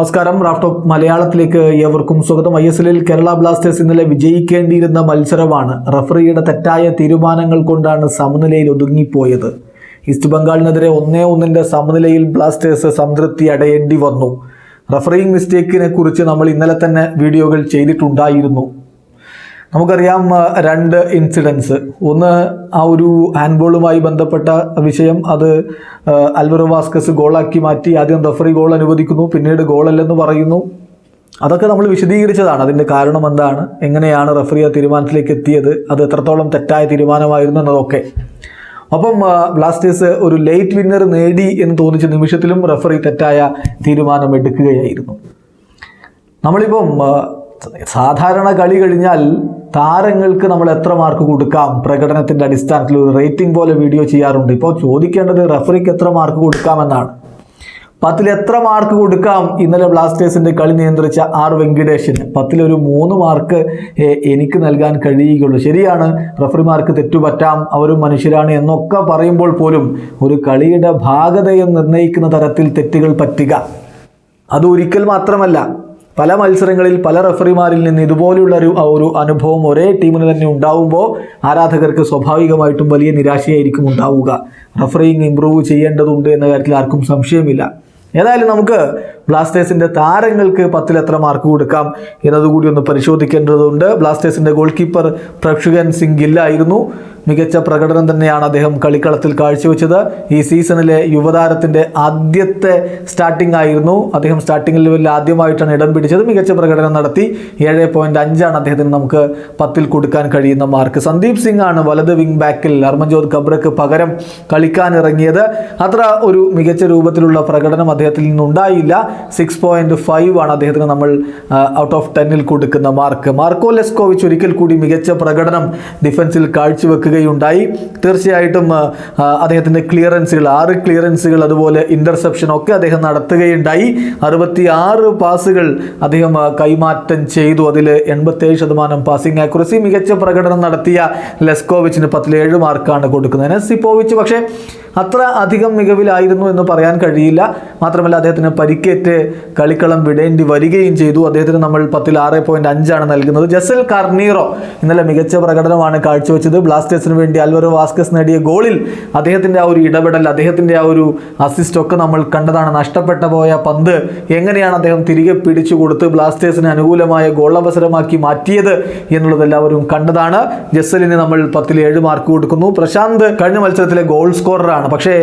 നമസ്കാരം. റാഫ്റ്റോ മലയാളത്തിലേക്ക് ഏവർക്കും സ്വാഗതം. ഐ എസ് എല്ലിൽ കേരള ബ്ലാസ്റ്റേഴ്സ് ഇന്നലെ വിജയിക്കേണ്ടിയിരുന്ന മത്സരമാണ്. റഫറിയുടെ തെറ്റായ തീരുമാനങ്ങൾ കൊണ്ടാണ് സമനിലയിൽ ഒതുങ്ങിപ്പോയത്. ഈസ്റ്റ് ബംഗാളിനെതിരെ ഒന്നേ ഒന്നിന്റെ സമനിലയിൽ ബ്ലാസ്റ്റേഴ്സ് സംതൃപ്തി അടയേണ്ടി വന്നു. റഫറിംഗ് മിസ്റ്റേക്കിനെ കുറിച്ച് നമ്മൾ ഇന്നലെ തന്നെ വീഡിയോകൾ ചെയ്തിട്ടുണ്ടായിരുന്നു. നമുക്കറിയാം രണ്ട് ഇൻസിഡൻസ് ഒന്ന് ആ ഒരു ഹാൻഡ്ബോളുമായി ബന്ധപ്പെട്ട വിഷയം. അത് അൽവറോ വാസ്കസ് ഗോളാക്കി മാറ്റി. ആദ്യം റഫറി ഗോൾ അനുവദിക്കുന്നു. പിന്നീട് ഗോളല്ലെന്ന് പറയുന്നു. അതൊക്കെ നമ്മൾ വിശദീകരിച്ചതാണ്. അതിന്റെ കാരണം എന്താണ്? എങ്ങനെയാണ് റഫറി ആ തീരുമാനത്തിലേക്ക് എത്തിയത്? അത് എത്രത്തോളം തെറ്റായ തീരുമാനമായിരുന്നു എന്നതൊക്കെ. അപ്പം ബ്ലാസ്റ്റേഴ്സ് ഒരു ലേറ്റ് വിന്നർ നേടി എന്ന് തോന്നിച്ച നിമിഷത്തിലും റഫറി തെറ്റായ തീരുമാനം എടുക്കുകയായിരുന്നു. നമ്മളിപ്പം സാധാരണ കളി കഴിഞ്ഞാൽ താരങ്ങൾക്ക് നമ്മൾ എത്ര മാർക്ക് കൊടുക്കാം? പ്രകടനത്തിന്റെ അടിസ്ഥാനത്തിൽ ഒരു റേറ്റിംഗ് പോലെ വീഡിയോ ചെയ്യാറുണ്ട്. ഇപ്പോൾ ചോദിക്കേണ്ടത് റഫറിക്ക് എത്ര മാർക്ക് കൊടുക്കാമെന്നാണ്. പത്തിൽ എത്ര മാർക്ക് കൊടുക്കാം? ഇന്നലെ ബ്ലാസ്റ്റേഴ്സിന്റെ കളി നിയന്ത്രിച്ച ആർ വെങ്കിടേഷിന് പത്തിലൊരു മൂന്ന് മാർക്ക് എനിക്ക് നൽകാൻ കഴിയുകയുള്ളൂ. ശരിയാണ് റഫറിമാർക്ക് തെറ്റുപറ്റാം അവരും മനുഷ്യരാണ് എന്നൊക്കെ പറയുമ്പോൾ പോലും ഒരു കളിയുടെ ഭാഗതയെ നിർണയിക്കുന്ന തരത്തിൽ തെറ്റുകൾ പറ്റുക. അത് ഒരിക്കൽ മാത്രമല്ല. പല മത്സരങ്ങളിൽ പല റഫറിമാരിൽ നിന്ന് ഇതുപോലുള്ള ഒരു ഒരു അനുഭവം ഒരേ ടീമിന് തന്നെ ഉണ്ടാവുമ്പോൾ ആരാധകർക്ക് സ്വാഭാവികമായിട്ടും വലിയ നിരാശയായിരിക്കും ഉണ്ടാവുക. റഫറിങ് ഇമ്പ്രൂവ് ചെയ്യേണ്ടതുണ്ട് എന്ന കാര്യത്തിൽ ആർക്കും സംശയമില്ല. ഏതായാലും നമുക്ക് ബ്ലാസ്റ്റേഴ്സിന്റെ താരങ്ങൾക്ക് പത്തിൽ എത്ര മാർക്ക് കൊടുക്കാം എന്നതുകൂടി ഒന്ന് പരിശോധിക്കേണ്ടതുണ്ട്. ബ്ലാസ്റ്റേഴ്സിന്റെ ഗോൾ കീപ്പർ പ്രക്ഷുകൻ സിംഗ് ഗില്ലായിരുന്നു. മികച്ച പ്രകടനം തന്നെയാണ് അദ്ദേഹം കളിക്കളത്തിൽ കാഴ്ചവെച്ചത്. ഈ സീസണിലെ യുവതാരത്തിന്റെ ആദ്യത്തെ സ്റ്റാർട്ടിംഗ് ആയിരുന്നു. അദ്ദേഹം സ്റ്റാർട്ടിംഗ് ലെവലിൽ ആദ്യമായിട്ടാണ് ഇടം പിടിച്ചത്. മികച്ച പ്രകടനം നടത്തി ഏഴ് പോയിന്റ് അഞ്ചാണ് അദ്ദേഹത്തിന് നമുക്ക് പത്തിൽ കൊടുക്കാൻ കഴിയുന്ന മാർക്ക് സന്ദീപ് സിംഗ് ആണ് വലത് വിങ് ബാക്കിൽ ഹർമൻജോത് കബ്രക്ക് പകരം കളിക്കാനിറങ്ങിയത് അത്ര ഒരു മികച്ച രൂപത്തിലുള്ള പ്രകടനം അദ്ദേഹത്തിൽ നിന്നുണ്ടായില്ല. സിക്സ് പോയിന്റ് ഫൈവ് ആണ് അദ്ദേഹത്തിന് നമ്മൾ ഔട്ട് ഓഫ് ടെന്നിൽ കൊടുക്കുന്ന മാർക്ക് മാർക്കോ ലെസ്കോവിച്ച് ഒരിക്കൽ കൂടി മികച്ച പ്രകടനം ഡിഫൻസിൽ കാഴ്ചവെക്കുകയുണ്ടായി തീർച്ചയായിട്ടും അദ്ദേഹത്തിന്റെ ക്ലിയറൻസുകൾ ആറ് ക്ലിയറൻസുകൾ അതുപോലെ ഇന്റർസെപ്ഷൻ ഒക്കെ അദ്ദേഹം നടത്തുകയുണ്ടായി. അറുപത്തി ആറ് പാസുകൾ അദ്ദേഹം കൈമാറ്റം ചെയ്തു. അതിൽ എൺപത്തേഴ് ശതമാനം പാസിംഗ് ആക്യുറസി മികച്ച പ്രകടനം നടത്തിയ ലെസ്കോവിച്ചിന് പത്തിലേഴ് മാർക്കാണ് കൊടുക്കുന്നത്. നെസിപ്പോവിച്ച് പക്ഷേ അത്ര അധികം മികവിലായിരുന്നു എന്ന് പറയാൻ കഴിയില്ല. മാത്രമല്ല അദ്ദേഹത്തിന് പരിക്കേറ്റ് കളിക്കളം വിടേണ്ടി വരികയും ചെയ്തു. അദ്ദേഹത്തിന് നമ്മൾ പത്തിൽ ആറ് പോയിന്റ് അഞ്ചാണ് നൽകുന്നത്. ജസൽ കർണീറോ ഇന്നലെ മികച്ച പ്രകടനമാണ് കാഴ്ചവെച്ചത്. ബ്ലാസ്റ്റേഴ്സിന് വേണ്ടി അൽവറോ വാസ്കസ് നേടിയ ഗോളിൽ അദ്ദേഹത്തിന്റെ ആ ഒരു ഇടപെടൽ അദ്ദേഹത്തിന്റെ ആ ഒരു അസിസ്റ്റ് ഒക്കെ നമ്മൾ കണ്ടതാണ്. നഷ്ടപ്പെട്ട പോയ പന്ത് എങ്ങനെയാണ് അദ്ദേഹം തിരികെ പിടിച്ചു കൊടുത്ത് ബ്ലാസ്റ്റേഴ്സിന് അനുകൂലമായ ഗോൾ അവസരമാക്കി മാറ്റിയത് എന്നുള്ളത് എല്ലാവരും കണ്ടതാണ്. ജസ്സലിന് നമ്മൾ പത്തിൽ ഏഴ് മാർക്ക് കൊടുക്കുന്നു. പ്രശാന്ത് കഴിഞ്ഞ മത്സരത്തിലെ ഗോൾ സ്കോററാണ് പക്ഷേ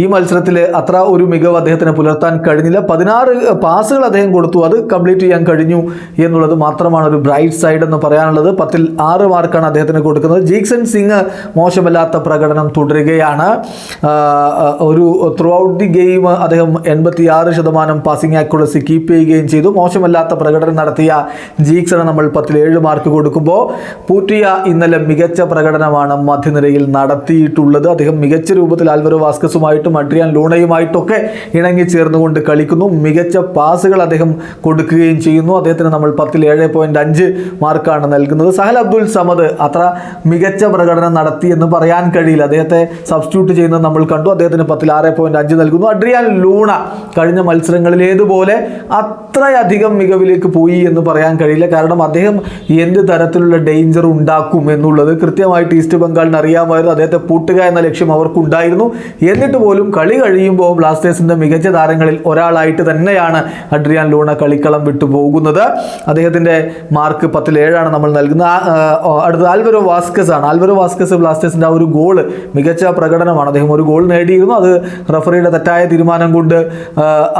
ഈ മത്സരത്തിൽ അത്ര ഒരു മികവ് അദ്ദേഹത്തിന് പുലർത്താൻ കഴിഞ്ഞില്ല. പതിനാറ് പാസുകൾ അദ്ദേഹം കൊടുത്തു. അത് കംപ്ലീറ്റ് ചെയ്യാൻ കഴിഞ്ഞു എന്നുള്ളത് മാത്രമാണ് ഒരു ബ്രൈറ്റ് സൈഡ് എന്ന് പറയാനുള്ളത്. പത്തിൽ ആറ് മാർക്കാണ് അദ്ദേഹത്തിന് കൊടുക്കുന്നത്. ജീക്സൺ സിംഗ് മോശമല്ലാത്ത പ്രകടനം തുടരുകയാണ്. ഒരു ത്രൂ ഔട്ട് ദി ഗെയിം അദ്ദേഹം എൺപത്തിയാറ് ശതമാനം പാസിംഗ് ആക്യുറസി കീപ്പ് ചെയ്യുകയും ചെയ്തു. മോശമല്ലാത്ത പ്രകടനം നടത്തിയ ജീക്സണ് നമ്മൾ പത്തിൽ ഏഴ് മാർക്ക് കൊടുക്കുമ്പോൾ പൂറ്റിയ ഇന്നലെ മികച്ച പ്രകടനമാണ് മധ്യനിരയിൽ നടത്തിയിട്ടുള്ളത്. അദ്ദേഹം മികച്ച രൂപത്തിൽ ആൽവരോ വാസ്കസുമായിട്ടും അഡ്രിയാൻ ലൂണയുമായിട്ടൊക്കെ ഇണങ്ങി ചേർന്നുകൊണ്ട് കളിക്കുന്നു. മികച്ച പാസുകൾ അദ്ദേഹം കൊടുക്കുകയും ചെയ്യുന്നു. അദ്ദേഹത്തിന് നമ്മൾ പത്തിൽ ഏഴ് പോയിന്റ് അഞ്ച് മാർക്കാണ് നൽകുന്നത്. സഹൽ അബ്ദുൽ സമദ് അത്ര മികച്ച പ്രകടനം നടത്തി എന്ന് പറയാൻ കഴിയില്ല. അദ്ദേഹത്തെ സബ്സ്റ്റിറ്റ്യൂട്ട് ചെയ്യുന്നത് നമ്മൾ കണ്ടു. അദ്ദേഹത്തിന് പത്തിൽ ആറ് പോയിന്റ് അഞ്ച് നൽകുന്നു. അഡ്രിയാൻ ലൂണ കഴിഞ്ഞ മത്സരങ്ങളിൽ ഏതുപോലെ അത്രയധികം മികവിലേക്ക് പോയി എന്ന് പറയാൻ കഴിയില്ല. കാരണം അദ്ദേഹം എന്ത് തരത്തിലുള്ള ഡേഞ്ചർ ഉണ്ടാക്കും എന്നുള്ളത് കൃത്യമായിട്ട് ഈസ്റ്റ് ബംഗാളിന് അറിയാമായിരുന്നു. അദ്ദേഹത്തെ പൂട്ടുക എന്ന ലക്ഷ്യം അവർക്കുണ്ടായിരുന്നു. എന്നിട്ട് പോലും കളി കഴിയുമ്പോൾ ബ്ലാസ്റ്റേഴ്സിന്റെ മികച്ച താരങ്ങളിൽ ഒരാളായിട്ട് തന്നെയാണ് അഡ്രിയാൻ ലൂണ കളിക്കളം വിട്ടു പോകുന്നത് അദ്ദേഹത്തിന്റെ മാർക്ക് പത്തിൽ ഏഴാണ് നമ്മൾ നൽകുന്നത്. അടുത്ത ആൽവരോ വാസ്കസ് ആണ്. ആൽവരോ വാസ്കസ് ബ്ലാസ്റ്റേഴ്സിന്റെ ആ ഒരു ഗോൾ മികച്ച പ്രകടനമാണ്. അദ്ദേഹം ഒരു ഗോൾ നേടിയിരുന്നു. അത് റഫറിയുടെ തെറ്റായ തീരുമാനം കൊണ്ട്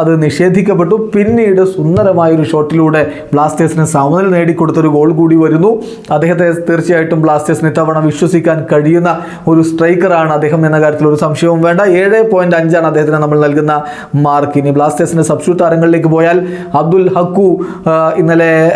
അത് നിഷേധിക്കപ്പെട്ടു. പിന്നീട് സുന്ദരമായ ഒരു ഷോട്ടിലൂടെ ബ്ലാസ്റ്റേഴ്സിന് സമനില നേടിക്കൊടുത്തൊരു ഗോൾ കൂടി വരുന്നു. അദ്ദേഹത്തെ തീർച്ചയായിട്ടും ബ്ലാസ്റ്റേഴ്സിന് ഇത്തവണ വിശ്വസിക്കാൻ കഴിയുന്ന ഒരു സ്ട്രൈക്കറാണ് അദ്ദേഹം എന്ന കാര്യത്തിൽ ഒരു സംശയവും വേണ്ട. ഏഴ് പോയിന്റ് അഞ്ചാണ് അദ്ദേഹത്തിന് നമ്മൾ നൽകുന്ന മാർക്ക് ഇനി ബ്ലാസ്റ്റേഴ്സിന്റെ സബ്സ്റ്റ്യൂട്ട് താരങ്ങളിലേക്ക് പോയാൽ അബ്ദുൽ ഹക്കു ഇന്നലെ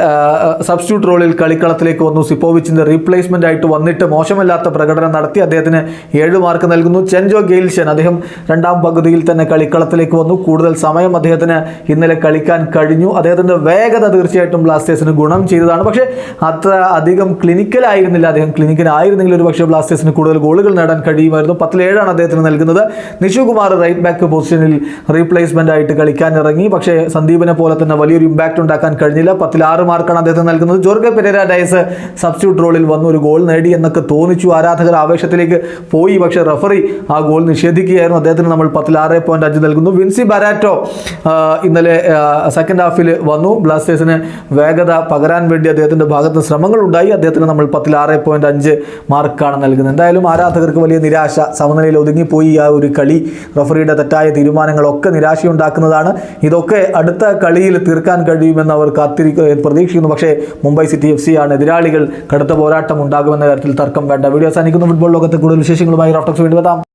സബ്സ്റ്റ്യൂട്ട് റോളിൽ കളിക്കളത്തിലേക്ക് വന്നു. സിപ്പോവിച്ചിന്റെ റീപ്ലേസ്മെന്റ് ആയിട്ട് വന്നിട്ട് മോശമല്ലാത്ത പ്രകടനം നടത്തി അദ്ദേഹത്തിന് ഏഴ് മാർക്ക് നൽകുന്നു. ചെൻജോ ഗെയിൽഷൻ അദ്ദേഹം രണ്ടാം പകുതിയിൽ തന്നെ കളിക്കളത്തിലേക്ക് വന്നു. കൂടുതൽ സമയം അദ്ദേഹത്തിന് ഇന്നലെ കളിക്കാൻ കഴിഞ്ഞു. അദ്ദേഹത്തിന്റെ വേഗത തീർച്ചയായിട്ടും ബ്ലാസ്റ്റേഴ്സിന് ഗുണം ചെയ്തതാണ്. പക്ഷേ അത്ര അധികം ക്ലിനിക്കൽ ആയിരുന്നില്ല. അദ്ദേഹം ക്ലിനിക്കൽ ആയിരുന്നെങ്കിൽ ഒരു പക്ഷേ ബ്ലാസ്റ്റേഴ്സിന് കൂടുതൽ ഗോളുകൾ നേടാൻ കഴിയുമായിരുന്നു. പത്തിലേഴാണ് അദ്ദേഹത്തിന് നൽകുന്നത്. നിഷുകുമാർ റൈറ്റ് ബാക്ക് പൊസിഷനിൽ റീപ്ലേസ്മെന്റ് ആയിട്ട് കളിക്കാൻ ഇറങ്ങി പക്ഷേ സന്ദീപിനെ പോലെ തന്നെ വലിയൊരു ഇമ്പാക്റ്റ് ഉണ്ടാക്കാൻ കഴിഞ്ഞില്ല. പത്തിൽ ആറ് മാർക്കാണ് അദ്ദേഹത്തിന് നൽകുന്നത്. ജോർഗെ പെരേര ഡയസ് സബ്സ്റ്റിറ്റ്യൂട്ട് റോളിൽ വന്ന് ഒരു ഗോൾ നേടി എന്നൊക്കെ തോന്നിച്ചു. ആരാധകർ ആവേശത്തിലേക്ക് പോയി. പക്ഷേ റഫറി ആ ഗോൾ നിഷേധിക്കുകയായിരുന്നു. അദ്ദേഹത്തിന് നമ്മൾ പത്തിൽ ആറ് പോയിന്റ് അഞ്ച് നൽകുന്നു. വിൻസി ബരാറ്റോ ഇന്നലെ സെക്കൻഡ് ഹാഫിൽ വന്നു. ബ്ലാസ്റ്റേഴ്സിന് വേഗത പകരാൻ വേണ്ടി അദ്ദേഹത്തിന്റെ ഭാഗത്ത് ശ്രമങ്ങൾ ഉണ്ടായി. അദ്ദേഹത്തിന് നമ്മൾ പത്തിൽ ആറ് പോയിന്റ് അഞ്ച് മാർക്കാണ് നൽകുന്നത്. എന്തായാലും ആരാധകർക്ക് വലിയ നിരാശ സമനിലയിൽ ഒതുങ്ങിപ്പോയി ആ ഒരു കളി. റഫറിയുടെ തെറ്റായ തീരുമാനങ്ങളൊക്കെ നിരാശയുണ്ടാക്കുന്നതാണ്. ഇതൊക്കെ അടുത്ത കളിയിൽ തീർക്കാൻ കഴിയുമെന്ന് അവർ കാത്തിരിക്കുക പ്രതീക്ഷിക്കുന്നു. പക്ഷേ മുംബൈ സിറ്റി എഫ് സി ആണ് എതിരാളികൾ കടുത്ത പോരാട്ടം ഉണ്ടാകുമെന്ന കാര്യത്തിൽ തർക്കം വേണ്ട. വീഡിയോ അവസാനിക്കുന്നു. ഫുട്ബോൾ ലോകത്തെ കൂടുതൽ വിശേഷങ്ങളുമായി റോട്ടക്സ് വേണ്ടി വരാം